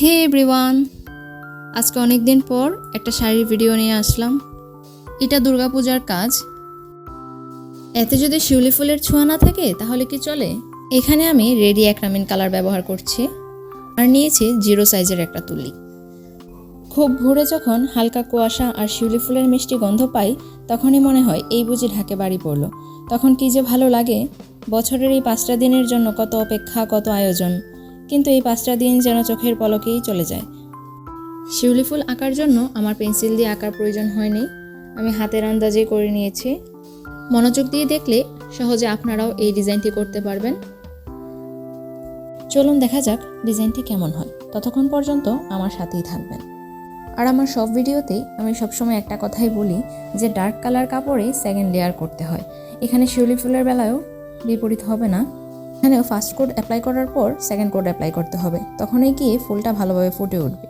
হে everyone, আজকে অনেক দিন পর একটা শাড়ির ভিডিও নিয়ে আসলাম। এটা দুর্গাপূজার কাজ। এতে যদি শিউলি ফুলের ছোঁয়া না থাকে, তাহলে কি চলে? এখানে আমি রেডি একরামিন কালার ব্যবহার করছি আর নিয়েছি জিরো সাইজের একটা তুলি। খুব ভোরে যখন হালকা কুয়াশা আর শিউলি ফুলের মিষ্টি গন্ধ পাই, তখনই মনে হয় এই বুঝি ঢাকে বাড়ি পড়ল। তখন কি যে ভালো লাগে, বছরের এই পাঁচটা দিনের জন্য কত অপেক্ষা, কত আয়োজন। কিন্তু এই পাঁচটা দিন যেন চোখের পলকেই চলে যায়। শিউলি ফুল আঁকার জন্য আমার পেন্সিল দিয়ে আঁকার প্রয়োজন হয়নি। আমি হাতের আন্দাজে করে নিয়েছি। মনোযোগ দিয়ে দেখলে সহজে আপনারাও এই ডিজাইনটি করতে পারবেন। চলুন দেখা যাক ডিজাইনটি কেমন হয়। ততক্ষণ পর্যন্ত আমার সাথেই থাকবেন। আর আমার সব ভিডিওতেই আমি সবসময় একটা কথাই বলি যে ডার্ক কালার কাপড়ে সেকেন্ড লেয়ার করতে হয়। এখানে শিউলি ফুলের বেলায়ও বিপরীত হবে না। এখানেও ফার্স্ট কোড অ্যাপ্লাই করার পর সেকেন্ড কোড অ্যাপ্লাই করতে হবে। তখনই কি ফুলটা ভালোভাবে ফুটে উঠবে।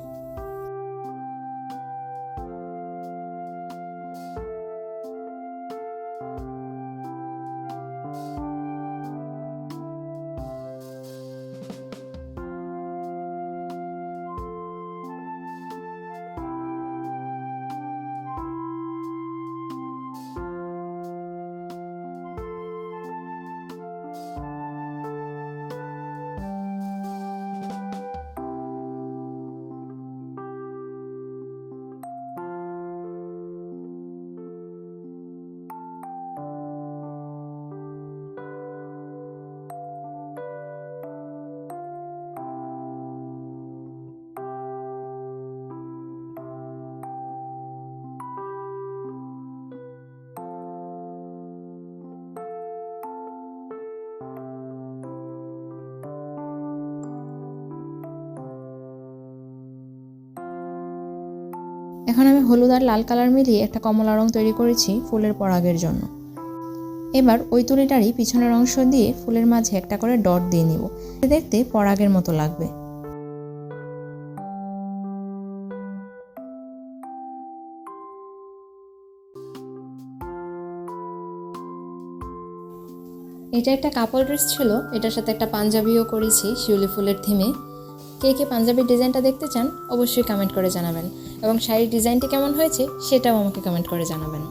এখন আমি হলুদ আর লাল কালার মিলিয়ে একটা কমলা রং তৈরি করেছি ফুলের পরাগের জন্য। এবার ওই তুলিটারই পিছনের অংশ দিয়ে ফুলের মাঝে একটা করে ডট দিয়ে নিব। দেখতে পরাগের মতো লাগবে। এটা একটা কাপড় ড্রেস ছিল। এটার সাথে একটা পাঞ্জাবিও করেছি শিউলি ফুলের থিমে। কে কে পাঞ্জাবির ডিজাইনটা দেখতে চান, অবশ্যই কমেন্ট করে জানাবেন। এবং শাড়ির ডিজাইনটি কেমন হয়েছে, সেটাও আমাকে কমেন্ট করে জানাবেন।